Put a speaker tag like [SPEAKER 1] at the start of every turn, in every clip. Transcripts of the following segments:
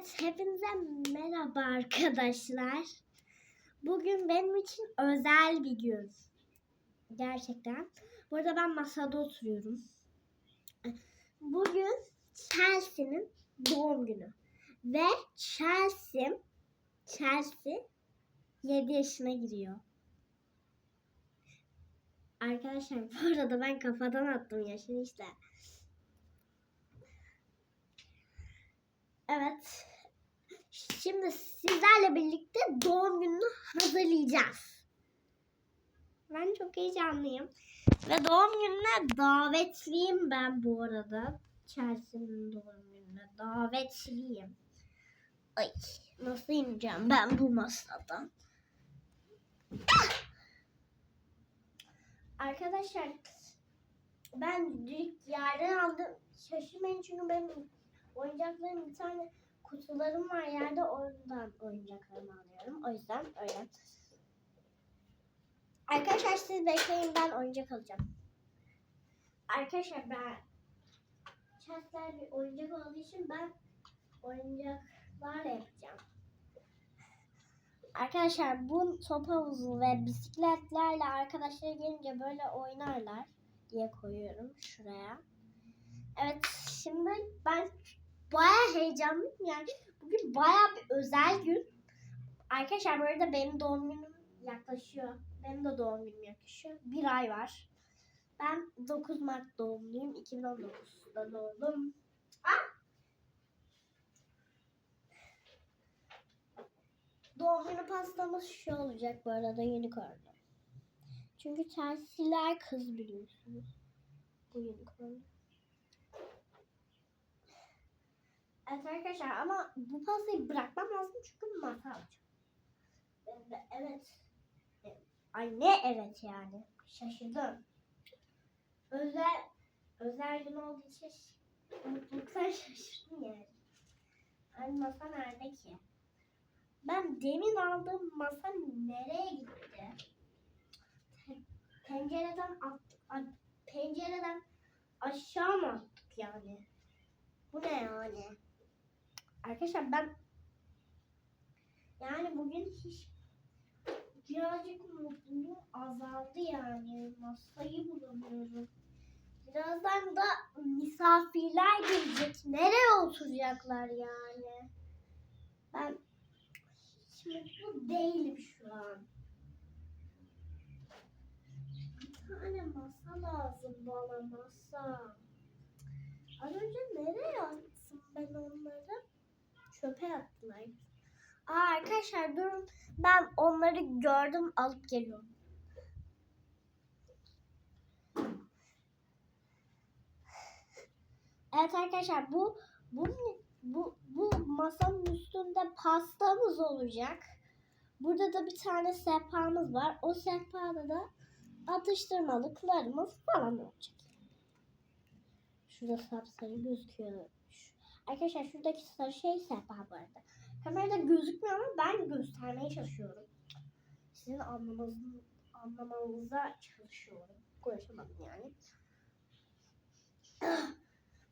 [SPEAKER 1] Evet, hepinize merhaba arkadaşlar. Bugün benim için özel bir gün. Gerçekten. Burada ben masada oturuyorum. Bugün Chelsea'nin doğum günü. Ve Chelsea, Chelsea 7 yaşına giriyor. Arkadaşlar bu arada ben kafadan attım yaşını işte. Evet. Şimdi sizlerle birlikte doğum gününü hazırlayacağız. Ben çok heyecanlıyım. Ve doğum gününe davetliyim ben bu arada. Chelsea'nin doğum gününe davetliyim. Ay nasıl ineceğim ben bu masadan? Arkadaşlar ben ilk yerden aldım. Şaşırmayın çünkü benim oyuncaklarım bir tane kutularım var yerde oradan oyuncaklarımı alıyorum. O yüzden öyle. Arkadaşlar siz bekleyin ben oyuncak alacağım. Arkadaşlar ben Chelsea'ler bir oyuncak olduğu için ben oyuncaklar yapacağım. Arkadaşlar bu top havuzu ve bisikletlerle arkadaşlar gelince böyle oynarlar diye koyuyorum şuraya. Evet şimdi ben baya heyecanlıyım yani bugün baya bir özel gün. Arkadaşlar bu arada benim doğum günüm yaklaşıyor. Benim de doğum günüm yaklaşıyor. Bir ay var. Ben 9 Mart doğumluyum. 2019'da doğdum. Ah! Doğum günü pastamız şu olacak bu arada unicorn'lu. Çünkü Chelsea'ler kız biliyorsunuz. Bu unicorn. Evet arkadaşlar ama bu pastayı bırakmam lazım çünkü masa alacağım. Evet. Ay ne evet yani. Şaşırdım. Özel özel gün olduğu için mutluluktan şaşırdım yani. Ay masa nerede ki? Ben demin aldığım masa nereye gitti? Pencereden at, at, pencereden aşağı mı attık yani? Bu ne yani? Arkadaşlar ben yani bugün hiç birazcık mutluluğum azaldı yani. Masayı bulamıyorum. Birazdan da misafirler gelecek. Nereye oturacaklar yani? Ben hiç mutlu değilim şu an. Bir tane masa lazım bana masa. Az önce nereye attım ben onları? Çöpe attılar. Aa arkadaşlar durun. Ben onları gördüm alıp geliyorum. Evet arkadaşlar bu bu bu bu masanın üstünde pastamız olacak. Burada da bir tane sehpamız var. O sehpada da atıştırmalıklarımız falan olacak. Şurada sapsarı gözüküyor. Arkadaşlar şuradaki sarı şey sehpa bu arada. Kamerada gözükmüyor ama ben göstermeye çalışıyorum. Sizin anlamanızı, anlamanıza çalışıyorum. Konuşamadım yani.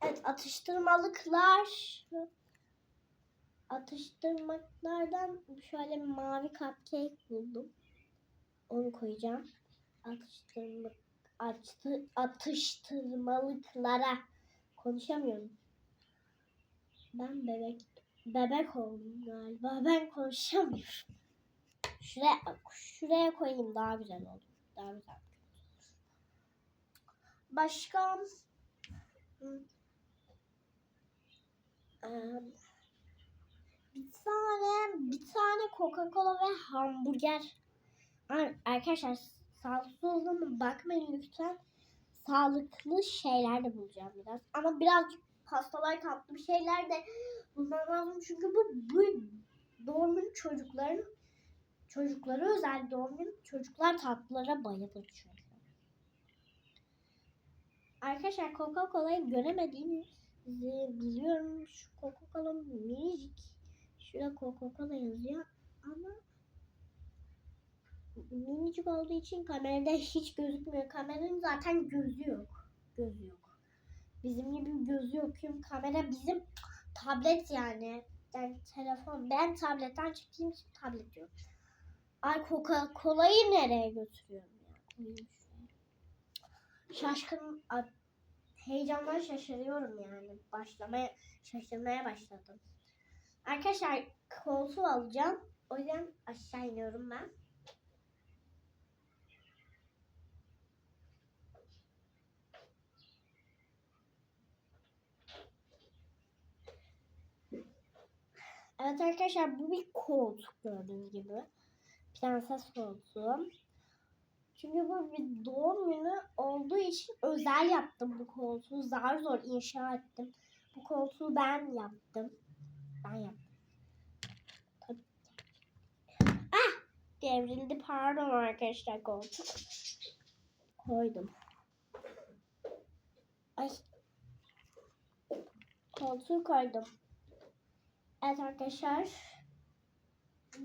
[SPEAKER 1] Evet atıştırmalıklar. Atıştırmalıklardan şöyle mavi cupcake buldum. Onu koyacağım. Atıştırma, açtı, atıştırmalıklara konuşamıyorum. Ben bebek bebek oldum galiba. Ben konuşamıyorum. Şuraya şuraya koyayım daha güzel olur. Daha güzel. Başka bir tane bir tane Coca-Cola ve hamburger. Ar- Arkadaşlar sağlıklı olduğunu bakmayın lütfen. Sağlıklı şeyler de bulacağım biraz. Ama birazcık pastalar tatlı bir şeyler de bulmam lazım. Çünkü bu, bu doğum günü çocukların çocuklara özel doğum günü çocuklar tatlılara bayılır çünkü. Arkadaşlar Coca-Cola'yı göremediğinizi biliyorum. Şu Coca-Cola minicik. Şurada Coca-Cola yazıyor ama minicik olduğu için kamerada hiç gözükmüyor. Kameranın zaten gözü yok. Gözü yok. Bizim gibi gözü yok. Çünkü kamera bizim tablet yani. yani telefon ben tabletten çıktığım için tablet yok. Ay Coca Cola'yı nereye götürüyorum ya? Şaşkın heyecandan şaşırıyorum yani. Başlamaya şaşırmaya başladım. Arkadaşlar koltuğu alacağım. O yüzden aşağı iniyorum ben. Evet arkadaşlar bu bir koltuk gördüğünüz gibi. Prenses koltuğu. Çünkü bu bir doğum günü olduğu için özel yaptım bu koltuğu. Zar zor inşa ettim. Bu koltuğu ben yaptım. Ben yaptım. Ah! Devrildi pardon arkadaşlar koltuk. Koydum. Ay. Koltuğu koydum. Evet arkadaşlar.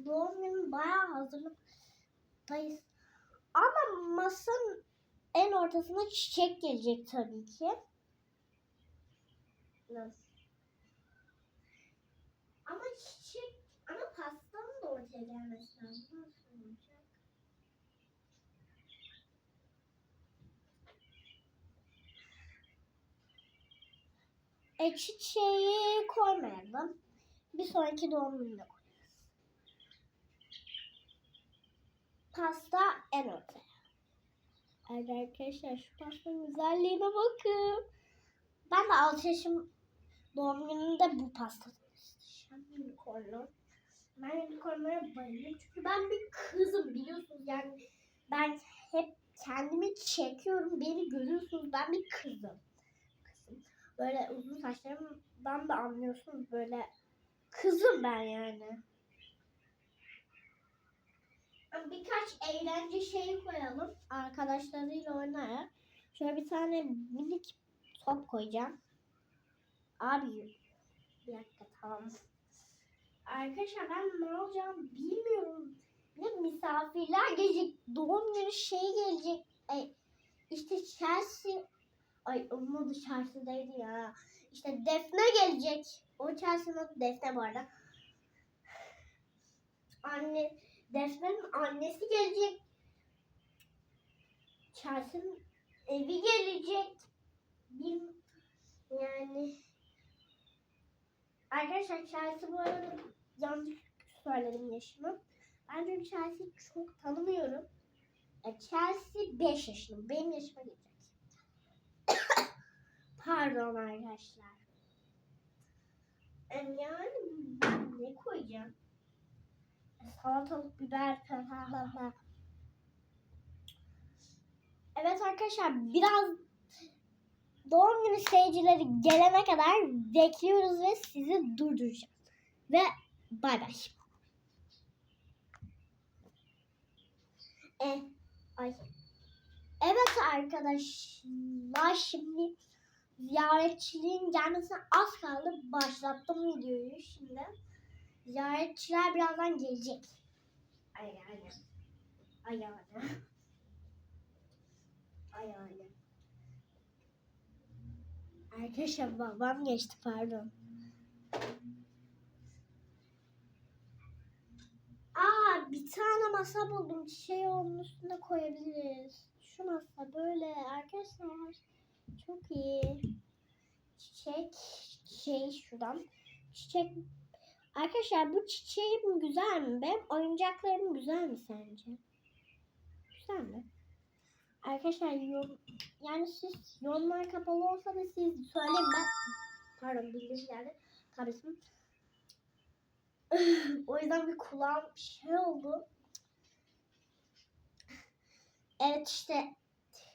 [SPEAKER 1] Doğum günü bayağı hazırlıktayız. Ama masanın en ortasına çiçek gelecek tabii ki. Nasıl? Ama çiçek, ama pastanın da ortaya gelmesi lazım. Nasıl olacak? E çiçeği koymayalım. Bir sonraki doğum gününe koyarız. Pasta en ortaya. Evet arkadaşlar şu pastanın güzelliğine bakın. Ben de 6 yaşım doğum gününde bu pastadan isteyeceğim. Unicorn'u. Ben unicornlara bayılıyorum. Çünkü ben bir kızım biliyorsunuz yani. Ben hep kendimi çekiyorum. Beni görüyorsunuz. Ben bir kızım. Kızım. Böyle uzun saçlarımdan da anlıyorsunuz. Böyle kızım ben yani. Birkaç eğlence şeyi koyalım. Arkadaşlarıyla oynayarak. Şöyle bir tane minik top koyacağım. Abi bir dakika tamam. Arkadaşlar ben ne alacağım bilmiyorum. De misafirler gelecek. Doğum günü şey gelecek. Ay, işte Chelsea. Ay onun adı Chelsea'deydi ya. İşte Defne gelecek. O adı Defne bu arada. Anne, Defne'nin annesi gelecek. Chelsea'nin evi gelecek. Bir, yani Arkadaşlar Chelsea bu arada yanlış söyledim yaşımı. Ben çünkü Chelsea'yi çok tanımıyorum. E, Chelsea 5 yaşında. Benim yaşıma gelecek. Pardon arkadaşlar. Yani ben ne koyacağım? Salatalık, biber, falan. Evet arkadaşlar biraz doğum günü seyircileri gelene kadar bekliyoruz ve sizi durduracağım. Ve bay bay. E, ay. Evet arkadaşlar şimdi ziyaretçiliğin gelmesine az kaldı. Başlattım videoyu şimdi. Ziyaretçiler birazdan gelecek. Ay ay ay. Ay ay. Ay. Arkadaşlar babam geçti pardon. Aa bir tane masa buldum. Şey onun üstüne koyabiliriz. Şu masa böyle arkadaşlar. Çok iyi. Çiçek şey şuradan. Çiçek Arkadaşlar bu çiçeğim güzel mi? Benim oyuncaklarım güzel mi sence? Güzel mi? Arkadaşlar yorum, yani siz yorumlar kapalı olsa da siz söyleyin ben pardon bildirim geldi tabletim o yüzden bir kulağım şey oldu evet işte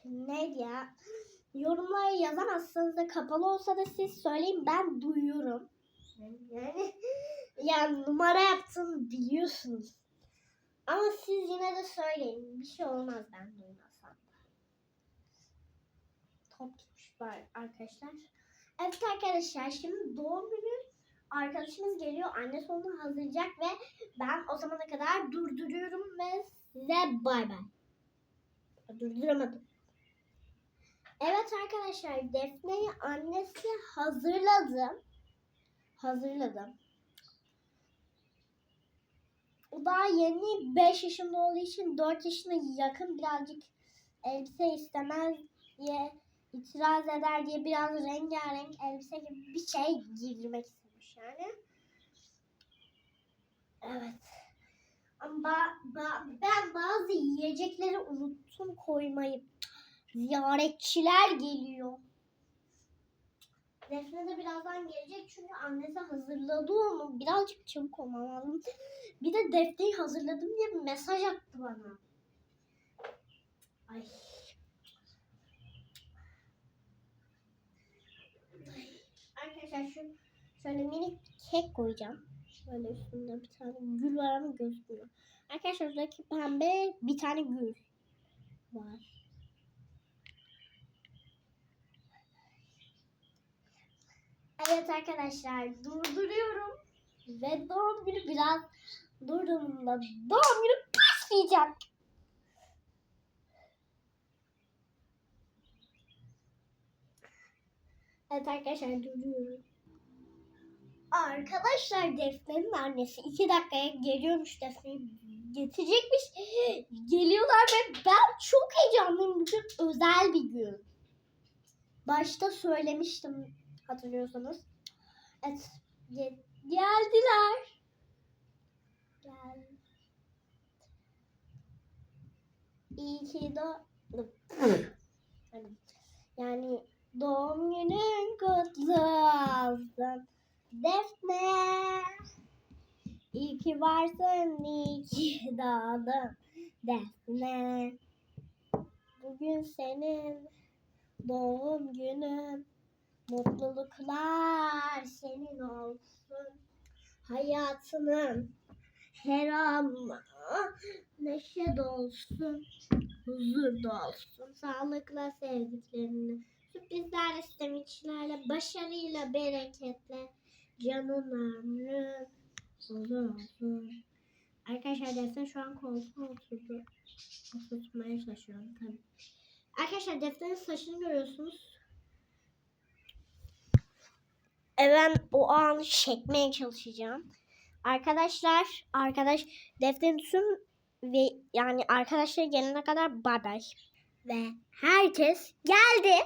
[SPEAKER 1] neydi ya yorumlara yazamazsanız da kapalı olsa da siz söyleyin ben duyuyorum yani yani numara yaptım biliyorsunuz ama siz yine de söyleyin bir şey olmaz ben duymasam top gitmiş var arkadaşlar. Evet arkadaşlar şimdi doğum günü arkadaşımız geliyor. Annesi onu hazırlayacak ve ben o zamana kadar durduruyorum ve size bay bay. Durduramadım. Evet arkadaşlar Defne'yi annesi hazırladı. Hazırladım. o daha yeni 5 yaşında olduğu için 4 yaşına yakın birazcık elbise istemez diye itiraz eder diye biraz rengarenk elbise gibi bir şey giydirmek istemiş yani. Evet. Ama ba- ba- ben bazı yiyecekleri unuttum koymayı. Ziyaretçiler geliyor. Defne de birazdan gelecek çünkü annesi hazırladı onu. Birazcık çabuk olmam lazım. Bir de Defne'yi hazırladım diye bir mesaj attı bana. Ay. Arkadaşlar şu şöyle minik kek koyacağım. Şöyle üstünde bir tane gül var ama gözükmüyor. Arkadaşlar buradaki pembe bir tane gül var. Evet arkadaşlar durduruyorum. Ve doğum günü biraz durduğumda doğum günü başlayacak. Evet arkadaşlar durduruyorum. Arkadaşlar Defne'nin annesi iki dakikaya geliyormuş Defne'yi getirecekmiş. Geliyorlar ve ben çok heyecanlıyım. Bugün özel bir gün. Başta söylemiştim hatırlıyorsanız. Evet ge- geldiler. Gel. İyi ki doğdun. yani doğum günün kutlu olsun. Defne. İyi ki varsın, iyi ki doğdun. Defne. Bugün senin doğum günün. Mutluluklar senin olsun. Hayatının her an neşe dolsun. Huzur dolsun. Sağlıkla sevdiklerini. Sürprizlerle, sevinçlerle, başarıyla, bereketle. Canın ömrün uzun olsun. Arkadaşlar Defne şu an koltuğa oturdu. Oturtmaya çalışıyorum tabii. Arkadaşlar Defne'nin saçını görüyorsunuz. E ben o anı çekmeye çalışacağım. Arkadaşlar, arkadaş Defne'nin tüm ve yani arkadaşlar gelene kadar bay. Ve herkes geldi.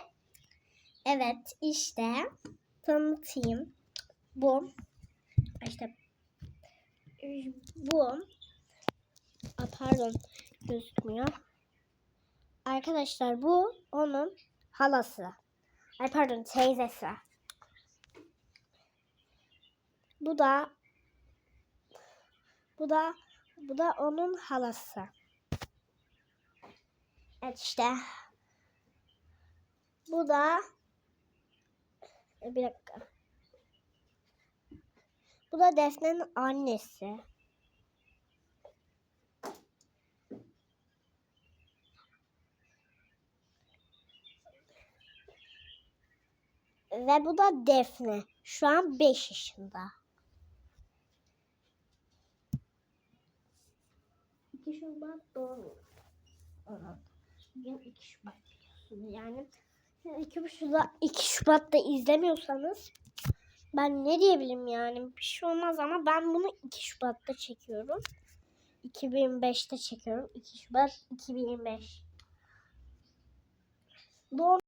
[SPEAKER 1] Evet işte tanıtayım. Bu işte bu Aa, pardon gözükmüyor. Arkadaşlar bu onun halası. Ay pardon teyzesi. Bu da bu da bu da onun halası. Evet işte. Bu da bir dakika. Bu da Defne'nin annesi. Ve bu da Defne. Şu an 5 yaşında. 2 Şubat doğum. Evet. Bugün 2 Şubat biliyorsunuz yani. 2 Şubat, 2 Şubat'ta izlemiyorsanız ben ne diyebilirim yani bir şey olmaz ama ben bunu 2 Şubat'ta çekiyorum. 2005'te çekiyorum. 2 Şubat 2025. Doğum